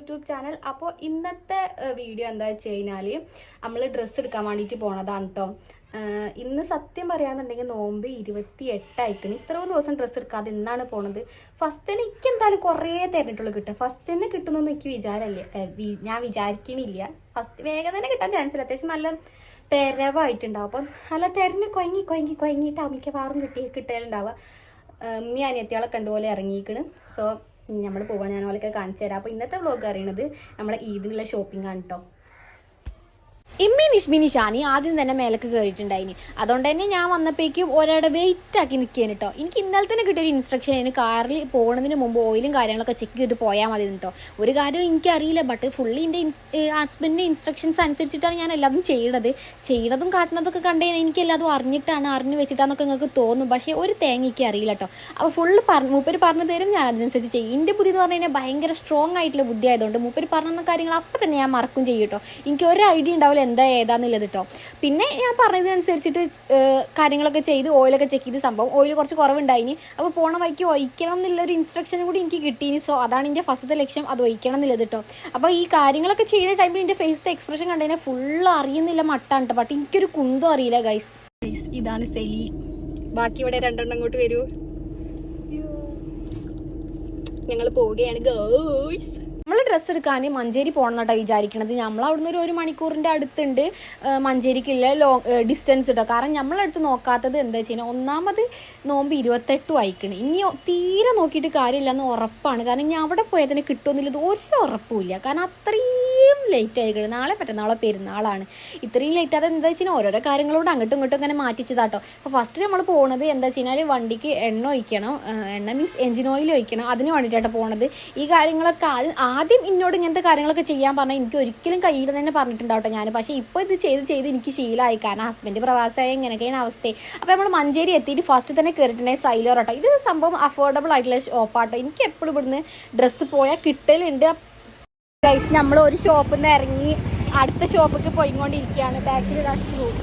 YouTube channel. അപ്പോൾ ഇന്നത്തെ video എന്താ വെച്ച് കഴിഞ്ഞാൽ നമ്മൾ ഡ്രസ്സ് എടുക്കാൻ വേണ്ടിയിട്ട് പോണതാണ് കേട്ടോ ഇന്ന് സത്യം പറയുകയാണെന്നുണ്ടെങ്കിൽ നോമ്പ് ഇരുപത്തി എട്ടായിക്കണ് ഇത്രയും ദിവസം ഡ്രസ്സ് എടുക്കാതെ ഇന്നാണ് പോണത്. ഫസ്റ്റ് തന്നെ എനിക്ക് എന്തായാലും കുറേ തരഞ്ഞിട്ടുള്ളൂ കിട്ടുക ഫസ്റ്റ് തന്നെ കിട്ടുന്നൊന്നും എനിക്ക് വിചാരമല്ലേ ഞാൻ വിചാരിക്കണില്ല. ഫസ്റ്റ് വേഗം തന്നെ കിട്ടാൻ ചാൻസ് ഇല്ല. അത്യാവശ്യം നല്ല തെരവായിട്ടുണ്ടാവും. അപ്പം നല്ല തെരഞ്ഞ് കൊയങ്ങി കൊയങ്ങി കൊയങ്ങിയിട്ട് വാറും കിട്ടി കിട്ടലുണ്ടാവുക. ഉമ്മി അനിയത്തിയാളെ കണ്ടുപോലെ ഇറങ്ങിയിരിക്കണ് സോ നമ്മൾ പോവാണ്. ഞാൻ അവളൊക്കെ കാണിച്ചു തരാം. അപ്പോൾ ഇന്നത്തെ വ്ലോഗ് അറിയണത് നമ്മളെ ഈദിനുള്ള ഷോപ്പിംഗ് ആണ് കേട്ടോ ഇമ്മി നിഷ്മി നിഷാനി ആദ്യം തന്നെ മേലേക്ക് കയറിയിട്ടുണ്ടായിനി അതുകൊണ്ട് തന്നെ ഞാൻ വന്നപ്പോഴേക്കും ഒരാടെ വെയിറ്റ് ആക്കി നിൽക്കുകയാണ് കേട്ടോ എനിക്ക് ഇന്നലെ തന്നെ കിട്ടിയ ഒരു ഇൻസ്ട്രക്ഷൻ ആണ് കാറിൽ പോകുന്നതിന് മുമ്പ് ഓയിലും കാര്യങ്ങളൊക്കെ ചെക്ക് ചെയ്തിട്ട് പോയാൽ മതി കേട്ടോ ഒരു കാര്യം എനിക്കറിയില്ല. ബട്ട് ഫുള്ളി എന്റെ ഹസ്ബൻഡിന്റെ ഇൻസ്ട്രക്ഷൻസ് അനുസരിച്ചിട്ടാണ് ഞാൻ എല്ലാതും ചെയ്യണത്. ചെയ്യണതും കാട്ടുന്നതൊക്കെ കണ്ടേ എനിക്ക് എല്ലാതും അറിഞ്ഞിട്ടാണ് അറിഞ്ഞു വെച്ചിട്ടാന്നൊക്കെ നിങ്ങൾക്ക് തോന്നും. പക്ഷേ ഒരു തേങ്ങയ്ക്ക് അറിയില്ല കേട്ടോ അപ്പോൾ ഫുള്ള് പറഞ്ഞു മൂപ്പര് പറഞ്ഞു തരും ഞാൻ അതിനനുസരിച്ച് ചെയ്യും. എന്റെ ബുദ്ധി എന്ന് പറഞ്ഞു കഴിഞ്ഞാൽ ഭയങ്കര സ്ട്രോങ് ആയിട്ടുള്ള ബുദ്ധി ആയതുകൊണ്ട് മൂപ്പര് പറഞ്ഞ കാര്യങ്ങൾ അപ്പം തന്നെ ഞാൻ മറക്കും ചെയ്യും കേട്ടോ എനിക്ക് ഒരു ഐഡിയ ഉണ്ടാവില്ല എന്താ ഏതാന്നുള്ളത് കേട്ടോ പിന്നെ ഞാൻ പറഞ്ഞതിനനുസരിച്ചിട്ട് കാര്യങ്ങളൊക്കെ ചെയ്ത് ഓയിലൊക്കെ ചെക്ക് ചെയ്ത് സംഭവം. ഓയിൽ കുറച്ച് കുറവുണ്ടായിനി അപ്പോൾ പോണ വഴിക്ക് ഒഴിക്കണം എന്നുള്ള ഒരു ഇൻസ്ട്രക്ഷനും കൂടി എനിക്ക് കിട്ടീനി സോ അതാണ് എന്റെ ഫസ്റ്റത്തെ ലക്ഷ്യം അത് ഒഴിക്കണം എന്നുള്ളത് കേട്ടോ അപ്പോൾ ഈ കാര്യങ്ങളൊക്കെ ചെയ്യുന്ന ടൈമിൽ എന്റെ ഫേസിലെ എക്സ്പ്രഷൻ കണ്ടുകഴിഞ്ഞാൽ ഫുൾ അറിയുന്നില്ല മട്ടാണ് കേട്ടോ ബട്ട് എനിക്കൊരു കുന്തം അറിയില്ല ഗൈസ് ഇതാണ് സെലി. ബാക്കി ഇവിടെ രണ്ടെണ്ണം അങ്ങോട്ട് വരൂ. ഞങ്ങൾ പോവുകയാണ് ഗേൾസ് ഡ്രസ്സ് എടുക്കാൻ മഞ്ചേരി പോകണം കേട്ടോ വിചാരിക്കണത്. നമ്മൾ അവിടുന്ന് ഒരു ഒരു മണിക്കൂറിന്റെ അടുത്തുണ്ട് മഞ്ചേരിക്കുള്ള ലോങ് ഡിസ്റ്റൻസ് കേട്ടോ കാരണം നമ്മളടുത്ത് നോക്കാത്തത് എന്താ വെച്ച് കഴിഞ്ഞാൽ ഒന്നാമത് നോമ്പ് ഇരുപത്തെട്ടും അയക്കണ് ഇനി തീരെ നോക്കിയിട്ട് കാര്യമില്ല എന്ന് ഉറപ്പാണ്. കാരണം ഇനി അവിടെ പോയതിനെ കിട്ടുമെന്നുള്ളത് ഒരു ഉറപ്പുമില്ല കാരണം അത്രയും ലേറ്റ് ആയിക്കണ് നാളെ പറ്റുന്നാളെ പെരുന്നാളാണ്. ഇത്രയും ലേറ്റ് അത് എന്താ വെച്ചാൽ ഓരോരോ കാര്യങ്ങളോട് അങ്ങോട്ടും ഇങ്ങോട്ടും ഇങ്ങനെ മാറ്റിച്ചതാട്ടോ അപ്പോൾ ഫസ്റ്റ് നമ്മൾ പോകുന്നത് എന്താ വെച്ച് കഴിഞ്ഞാൽ വണ്ടിക്ക് എണ്ണ ഒഴിക്കണം. എണ്ണ മീൻസ് എഞ്ചിൻ ഓയിൽ ഒഴിക്കണം. അതിന് വേണ്ടിയിട്ടാണ് പോണത്. ഈ കാര്യങ്ങളൊക്കെ ആദ്യം എന്നോട് ഇങ്ങനത്തെ കാര്യങ്ങളൊക്കെ ചെയ്യാൻ പറഞ്ഞാൽ എനിക്ക് ഒരിക്കലും കയ്യിൽ തന്നെ പറഞ്ഞിട്ടുണ്ടാവട്ടെ ഞാൻ പക്ഷേ ഇപ്പോൾ ഇത് ചെയ്ത് ചെയ്ത് എനിക്ക് ശീലമായി കാരണം ഹസ്ബൻഡ് പ്രവാസമായ ഇങ്ങനെയൊക്കെയാണ് അവസ്ഥയെ അപ്പോൾ നമ്മൾ മഞ്ചേരി എത്തിയിട്ട് ഫസ്റ്റ് തന്നെ കയറിയിട്ടുണ്ടെങ്കിൽ സൈലോറട്ടോ. ഇത് സംഭവം അഫോർഡബിൾ ആയിട്ടുള്ള ഷോപ്പാട്ടോ എനിക്ക് എപ്പോഴും ഇവിടുന്ന് ഡ്രസ്സ് പോയാൽ കിട്ടലുണ്ട്. ഗൈസ് നമ്മൾ ഒരു ഷോപ്പിൽ നിന്ന് ഇറങ്ങി അടുത്ത ഷോപ്പിലേക്ക് പോയിക്കൊണ്ടിരിക്കുകയാണ്. ബാക്കിൽ പോകും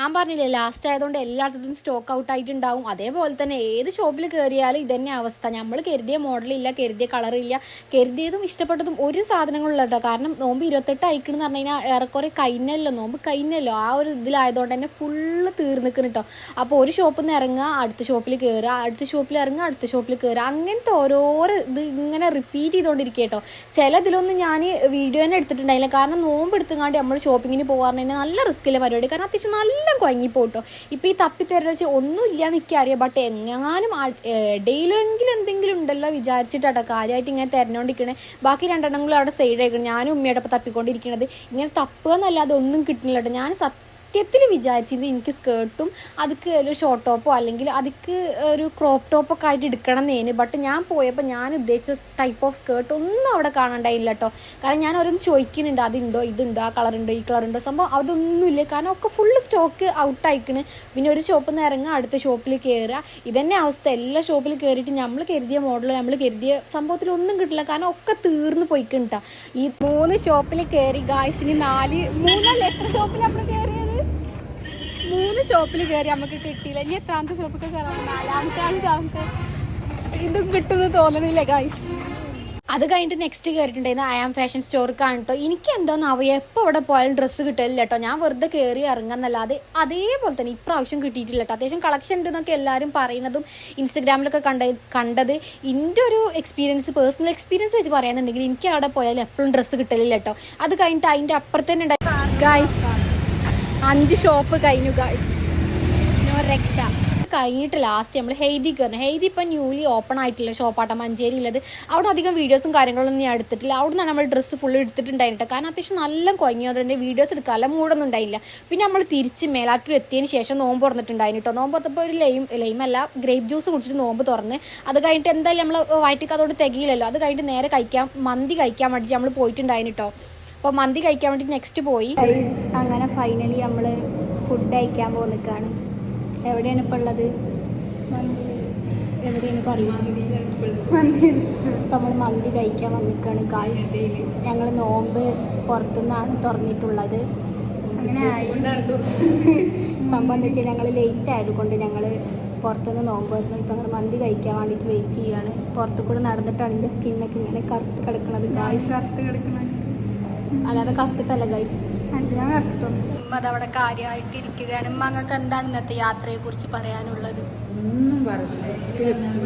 ഞാൻ പറഞ്ഞില്ലേ ലാസ്റ്റ് ആയതുകൊണ്ട് എല്ലായിടത്തും സ്റ്റോക്ക് ഔട്ട് ആയിട്ടുണ്ടാവും. അതേപോലെ തന്നെ ഏത് ഷോപ്പിൽ കയറിയാലും ഇതന്നെ അവസ്ഥ. നമ്മൾ കരുതിയ മോഡലില്ല കരുതിയ കളറില്ല കരുതിയതും ഇഷ്ടപ്പെട്ടതും ഒരു സാധനങ്ങളില്ല കേട്ടോ. കാരണം നോമ്പ് ഇരുപത്തെട്ട് അയക്കണമെന്ന് പറഞ്ഞു കഴിഞ്ഞാൽ ഏറെക്കുറെ കഴിഞ്ഞല്ലോ നോമ്പ് കഴിഞ്ഞല്ലോ. ആ ഒരു ഇതിലായതുകൊണ്ട് തന്നെ ഫുള്ള് തീർന്നിക്കുന്നു കേട്ടോ. അപ്പോൾ ഒരു ഷോപ്പിൽ നിന്ന് ഇറങ്ങുക അടുത്ത ഷോപ്പിൽ കയറുക അടുത്ത ഷോപ്പിൽ ഇറങ്ങുക അടുത്ത ഷോപ്പിൽ കയറുക അങ്ങനത്തെ ഓരോരോ ഇത് ഇങ്ങനെ റിപ്പീറ്റ് ചെയ്തുകൊണ്ടിരിക്കുക കേട്ടോ. ചില ഇതിലൊന്നും ഞാൻ വീഡിയോ തന്നെ എടുത്തിട്ടുണ്ടായില്ല. കാരണം നോമ്പ് എടുത്തുകൊണ്ട് നമ്മൾ ഷോപ്പിങ്ങിന് പോകാറുണ്ടെങ്കിൽ നല്ല റിസ്ക്കിലെ പരിപാടി. കാരണം അത്യാവശ്യം നല്ല കുഴങ്ങിപ്പോട്ടോ. ഇപ്പോൾ ഈ തപ്പി തരുന്ന വെച്ചാൽ ഒന്നും ഇല്ല എനിക്ക് അറിയാം ബട്ട് എങ്ങാനും ഡെയിലെങ്കിലും എന്തെങ്കിലും ഉണ്ടല്ലോ വിചാരിച്ചിട്ടാട്ടോ കാര്യമായിട്ട് ഇങ്ങനെ തിരഞ്ഞുകൊണ്ടിരിക്കണേ ബാക്കി രണ്ടെണ്ണങ്ങളും അവിടെ സൈഡ് ആയിക്കണം. ഞാനും ഉമ്മയോടൊപ്പം തപ്പിക്കൊണ്ടിരിക്കണത്. ഇങ്ങനെ തപ്പുക എന്നല്ലാതെ ഒന്നും കിട്ടുന്നില്ല കേട്ടോ. ഞാൻ സത്യത്തിൽ വിചാരിച്ചത് എനിക്ക് സ്കേർട്ടും അതിക്ക് ഒരു ഷോർട്ട് ടോപ്പോ അല്ലെങ്കിൽ അതിക്ക് ഒരു ക്രോപ്പ് ടോപ്പൊക്കെ ആയിട്ട് എടുക്കണം എന്നേന് ബട്ട് ഞാൻ പോയപ്പോൾ ഞാൻ ഉദ്ദേശിച്ച ടൈപ്പ് ഓഫ് സ്കേർട്ട് ഒന്നും അവിടെ കാണണ്ടായില്ല കേട്ടോ കാരണം ഞാൻ ഓരോന്ന് ചോദിക്കുന്നുണ്ട് അതുണ്ടോ? ഇതുണ്ടോ? ആ കളറുണ്ടോ ഈ കളറുണ്ടോ സംഭവം അതൊന്നുമില്ല. കാരണം ഒക്കെ ഫുള്ള് സ്റ്റോക്ക് ഔട്ട് ആയിക്കണ്. പിന്നെ ഒരു ഷോപ്പിൽ നിന്ന് ഇറങ്ങുക അടുത്ത ഷോപ്പിൽ കയറുക ഇതന്നെ അവസ്ഥ. എല്ലാ ഷോപ്പിൽ കയറിയിട്ട് നമ്മൾ കരുതിയ മോഡൽ നമ്മൾ കരുതിയ സംഭവത്തിൽ ഒന്നും കിട്ടില്ല. കാരണം ഒക്കെ തീർന്നു പോയിക്കണ്ടാ ഈ മൂന്ന് ഷോപ്പിൽ കയറി ഗായ്സിന് നാല് മൂന്നല്ല എത്ര ഷോപ്പിൽ നമ്മൾ മൂന്ന് ഷോപ്പിൽ കയറി നമുക്ക് കിട്ടിയില്ല. ഇനി എത്രാമത്തെ ഷോപ്പൊക്കെ കയറാം? നാലാമത്തെ അഞ്ചാമത്തെ. ഇതും കിട്ടുമെന്ന് തോന്നുന്നില്ല ഗൈസ് അത് കഴിഞ്ഞിട്ട് നെക്സ്റ്റ് കയറിയിട്ടുണ്ടായിരുന്നു ആം ഫാഷൻ സ്റ്റോർ കേട്ടോ എനിക്ക് എന്താണെന്നാവോ എപ്പോൾ ഇവിടെ പോയാലും ഡ്രസ്സ് കിട്ടില്ല കേട്ടോ ഞാൻ വെറുതെ കയറി ഇറങ്ങാന്നല്ലാതെ അതേപോലെ തന്നെ ഇപ്രാവശ്യം കിട്ടിയിട്ടില്ല കേട്ടോ അത്യാവശ്യം കളക്ഷൻ ഉണ്ടെന്നൊക്കെ എല്ലാവരും പറയുന്നതും ഇൻസ്റ്റഗ്രാമിലൊക്കെ കണ്ട കണ്ടത് എന്റെ ഒരു എക്സ്പീരിയൻസ് പേഴ്സണൽ എക്സ്പീരിയൻസ് വെച്ച് പറയാന്നുണ്ടെങ്കിൽ എനിക്ക് അവിടെ പോയാൽ എപ്പോഴും ഡ്രസ്സ് കിട്ടലില്ല കേട്ടോ അത് കഴിഞ്ഞിട്ട് അതിന്റെ അപ്പുറത്തന്നെ ഉണ്ടായി അഞ്ച് ഷോപ്പ് കഴിഞ്ഞു ഗായ്സ് രക്ഷ കഴിഞ്ഞിട്ട് ലാസ്റ്റ് നമ്മൾ ഹെയ്തി കയറണം ഹെയ്തി ഇപ്പം ന്യൂലി ഓപ്പൺ ആയിട്ടില്ല ഷോപ്പാട്ട ഉള്ളത്. അവിടെ അധികം വീഡിയോസും കാര്യങ്ങളൊന്നും ഞാൻ എടുത്തിട്ടില്ല. അവിടെ നിന്നാണ് നമ്മൾ ഡ്രസ്സ് ഫുള്ള് എടുത്തിട്ടുണ്ടായിട്ട് കാരണം അത്യാവശ്യം നല്ല കുഴങ്ങി അതുകൊണ്ട് വീഡിയോസ് എടുക്കാല്ല മൂടൊന്നും ഉണ്ടായില്ല. പിന്നെ നമ്മൾ തിരിച്ച് മേലാറ്റൂർ എത്തിയതിന് ശേഷം നോമ്പ് തുറന്നിട്ടുണ്ടായിരുന്നു കേട്ടോ നോമ്പ് തുറന്നപ്പോൾ ഒരു ലൈം ലൈമല്ല ഗ്രേപ്പ് ജ്യൂസ് കുടിച്ചിട്ട് നോമ്പ് തുറന്ന്. അത് കഴിഞ്ഞിട്ട് എന്തായാലും നമ്മൾ വയറ്റിക്ക് അതോട് തികയില്ലല്ലോ. അത് കഴിഞ്ഞിട്ട് നേരെ കഴിക്കാൻ മന്തി കഴിക്കാൻ വേണ്ടിയിട്ട് നമ്മൾ പോയിട്ടുണ്ടായിരുന്നു കേട്ടോ അപ്പോൾ മന്തി കഴിക്കാൻ വേണ്ടി നെക്സ്റ്റ് പോയി. അങ്ങനെ ഫൈനലി നമ്മൾ ഫുഡ് കഴിക്കാൻ പോകുന്നതാണ് എവിടെയാണ് ഇപ്പോൾ ഉള്ളത്? എവിടെയാണ് പറയുക ഇപ്പം നമ്മൾ മന്തി കഴിക്കാൻ വന്നിക്കാണ്. ഗായ്സ് ഞങ്ങൾ നോമ്പ് പുറത്തുനിന്നാണ് തുറന്നിട്ടുള്ളത്. അങ്ങനെ സംഭവം എന്താ വെച്ചാൽ ഞങ്ങൾ ലേറ്റ് ആയതുകൊണ്ട് ഞങ്ങൾ പുറത്തുനിന്ന് നോമ്പ് വരുന്നു ഇപ്പം ഞങ്ങൾ മന്തി കഴിക്കാൻ വേണ്ടിയിട്ട് വെയിറ്റ് ചെയ്യുകയാണ് പുറത്തു കൂടെ നടന്നിട്ടാണ് എന്റെ സ്കിന്നൊക്കെ ഇങ്ങനെ കറുത്ത് കിടക്കുന്നത് ഗായ്സ് കറുത്ത് അല്ലാതെ കറുത്തിട്ടല്ല ഗൈസ് ഞാൻ കറുത്തിട്ടുണ്ട് അതവിടെ കാര്യമായിട്ട് ഇരിക്കുകയാണ് ഉമ്മ അങ്ങക്ക് എന്താണ് ഇന്നത്തെ യാത്രയെ കുറിച്ച് പറയാനുള്ളത്? ഒന്നും പറഞ്ഞില്ല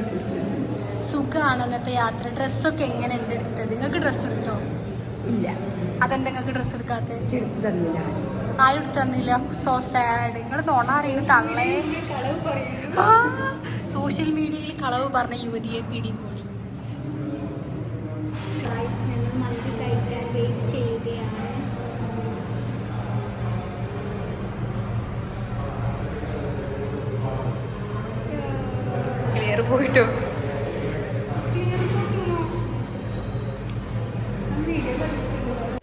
സുഖമാണ് ഇന്നത്തെ യാത്ര? ഡ്രസ്സൊക്കെ എങ്ങനെ ഉണ്ട് എടുത്തത്? നിങ്ങൾക്ക് ഡ്രസ്സ് എടുത്തോ? ഇല്ല. അതെന്താ നിങ്ങൾക്ക് ഡ്രസ്സ് എടുക്കാത്തത് തന്നില്ല ആരും. എടുത്തു തന്നില്ല. സോ സാഡ് നിങ്ങൾ നോണ അറിയുന്ന തള്ളേ. സോഷ്യൽ മീഡിയയിൽ കളവ് പറഞ്ഞ യുവതിയെ പിടികൂടി.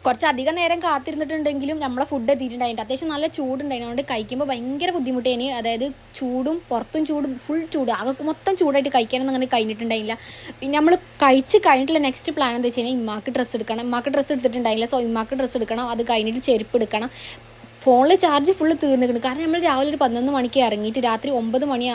കുറച്ച് അധികം നേരം കാത്തിരുന്നിട്ടുണ്ടെങ്കിലും നമ്മളെ ഫുഡ് എത്തിയിട്ടുണ്ടായിരുന്നു അത്യാവശ്യം നല്ല ചൂടുണ്ടായിരുന്നു. അതുകൊണ്ട് കഴിക്കുമ്പോൾ ഭയങ്കര ബുദ്ധിമുട്ടേനി അതായത് ചൂടും പുറത്തും ചൂടും ഫുൾ ചൂട്. ആകെ മൊത്തം ചൂടായിട്ട് കഴിക്കാനൊന്നും അങ്ങനെ കഴിഞ്ഞിട്ടുണ്ടായില്ല. പിന്നെ നമ്മൾ കഴിച്ച് കഴിഞ്ഞിട്ടുള്ള നെക്സ്റ്റ് പ്ലാൻ എന്താ വെച്ച് കഴിഞ്ഞാൽ ഇമ്മാക്ക് ഡ്രസ്സ് എടുക്കണം. ഇമ്മാക്ക് ഡ്രസ്സ് എടുത്തിട്ടുണ്ടായില്ല. സോ ഇമ്മാക്ക് ഡ്രസ്സ് എടുക്കണം. അത് കഴിഞ്ഞിട്ട് ചെരുപ്പ് എടുക്കണം. ഫോണിൽ ചാർജ് ഫുള്ള് തീർന്നിട്ടുണ്ട് കാരണം നമ്മൾ രാവിലെ ഒരു പതിനൊന്ന് മണിക്ക് ഇറങ്ങിയിട്ട് രാത്രി ഒമ്പത് മണി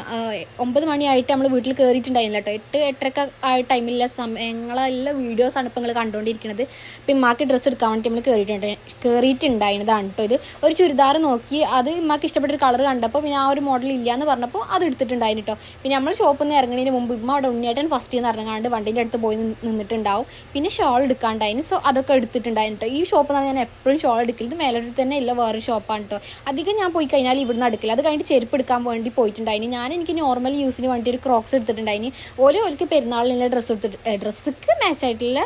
ഒമ്പത് മണിയായിട്ട് നമ്മൾ വീട്ടിൽ കയറിയിട്ടുണ്ടായിരുന്നില്ല കേട്ടോ എട്ട് എട്ടരക്ക ആ ടൈമിലുള്ള സമയങ്ങളെല്ലാം വീഡിയോസാണ് ഇപ്പോൾ നിങ്ങൾ കണ്ടുകൊണ്ടിരിക്കുന്നത് ഇപ്പം ഇമ്മാക്ക് ഡ്രസ്സ് എടുക്കാൻ വേണ്ടി നമ്മൾ കയറിയിട്ടുണ്ട് കയറിയിട്ടുണ്ടായിരുന്നതാണ് കേട്ടോ ഇത്. ഒരു ചുരിദാർ നോക്കി അത് ഇമ്മാക്ക് ഇഷ്ടപ്പെട്ട ഒരു കളർ കണ്ടപ്പോൾ പിന്നെ ആ ഒരു മോഡൽ ഇല്ല എന്ന് പറഞ്ഞപ്പോൾ അത് എടുത്തിട്ടുണ്ടായിരുന്നു കേട്ടോ പിന്നെ നമ്മൾ ഷോപ്പിൽ നിന്ന് ഇറങ്ങുന്നതിന് മുമ്പ് ഇമ്മ അവിടെ ഉണ്ണിയേട്ടൻ ഫസ്റ്റ് എന്ന് ഇറങ്ങാണ്ട് വണ്ടീന്റെ അടുത്ത് പോയി നിന്നിട്ടുണ്ടാവും. പിന്നെ ഷോൾ എടുക്കാണ്ടായിരുന്നു സോ അതൊക്കെ എടുത്തിട്ടുണ്ടായിരുന്നു കേട്ടോ ഈ ഷോപ്പിൽ നിന്നാണ് ഞാൻ എപ്പോഴും ഷോൾ എടുക്കരുത് മേലോട്ട് തന്നെ ഇല്ല വേറെ ഷോപ്പാണ് കേട്ടോ അധികം ഞാൻ പോയി കഴിഞ്ഞാൽ ഇവിടുന്ന് അടുക്കില്ല. അത് കഴിഞ്ഞിട്ട് ചെരുപ്പ് എടുക്കാൻ വേണ്ടി പോയിട്ടുണ്ടായിന് ഞാൻ എനിക്ക് നോർമൽ യൂസിന് വേണ്ടി ഒരു ക്രോക്സ് എടുത്തിട്ടുണ്ടായിന് ഓരോ ഓർക്ക് പെരുന്നാളിനുള്ള ഡ്രസ്സ് എടുത്തിട്ട് മാച്ച് ആയിട്ടുള്ള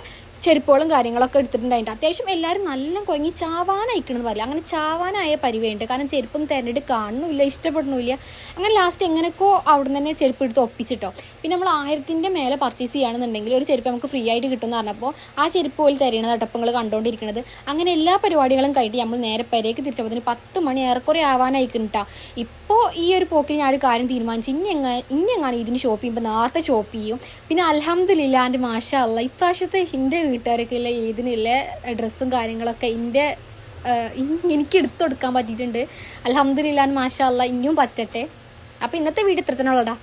ചെരുപ്പുകളും കാര്യങ്ങളൊക്കെ എടുത്തിട്ടുണ്ടായിട്ട് അത്യാവശ്യം എല്ലാവരും നല്ല കൊങ്ങി ചാവാനയക്കണമെന്ന് പറയില്ല. അങ്ങനെ ചാവാനായ പരിവേണ്ട്. കാരണം ചെരുപ്പൊന്നും തിരഞ്ഞെടുത്ത് കാണുന്നില്ല ഇഷ്ടപ്പെടണമില്ല അങ്ങനെ ലാസ്റ്റ് എങ്ങനെയൊക്കെയോ അവിടെ തന്നെ ചെരുപ്പ് എടുത്ത് ഒപ്പിച്ചിട്ടോ. പിന്നെ നമ്മൾ ആയിരത്തിന്റെ മേലെ പർച്ചേസ് ചെയ്യുകയാണെന്നുണ്ടെങ്കിൽ ഒരു ചെരുപ്പ് നമുക്ക് ഫ്രീ ആയിട്ട് കിട്ടുമെന്ന് പറഞ്ഞപ്പോൾ ആ ചെരുപ്പ് പോലെ തരുന്നത് അടപ്പങ്ങൾ കണ്ടുകൊണ്ടിരിക്കുന്നത് അങ്ങനെ എല്ലാ പരിപാടികളും കഴിഞ്ഞ് നമ്മൾ നേരെ പെരേക്ക് തിരിച്ചപ്പോൾ പത്ത് മണി ഏറെക്കുറെ ആവാനായിക്കുന്നിട്ടാ ഇപ്പോൾ ഈ ഒരു പോക്കിൽ ഒരു കാര്യം തീരുമാനിച്ചു ഇനി എങ്ങനെ ഇനി എങ്ങനെ ഇതിന് ഷോപ്പ് ചെയ്യുമ്പോൾ നേരത്തെ ഷോപ്പ് ചെയ്യും. പിന്നെ അലഹമ്മദില്ല മാഷ അല്ല ഇപ്രാവശ്യത്തെ എന്റെ വീട്ടുകാരൊക്കെ ഇല്ല ഏതിനില്ല ഡ്രസ്സും കാര്യങ്ങളൊക്കെ എന്റെ എനിക്ക് എടുത്തു കൊടുക്കാൻ പറ്റിയിട്ടുണ്ട്. അലഹമ്മദില്ലാൻ മാഷാ അല്ല ഇനിയും പറ്റട്ടെ. അപ്പോൾ ഇന്നത്തെ വീട് ഇത്ര തന്നെ ഉള്ളടാ.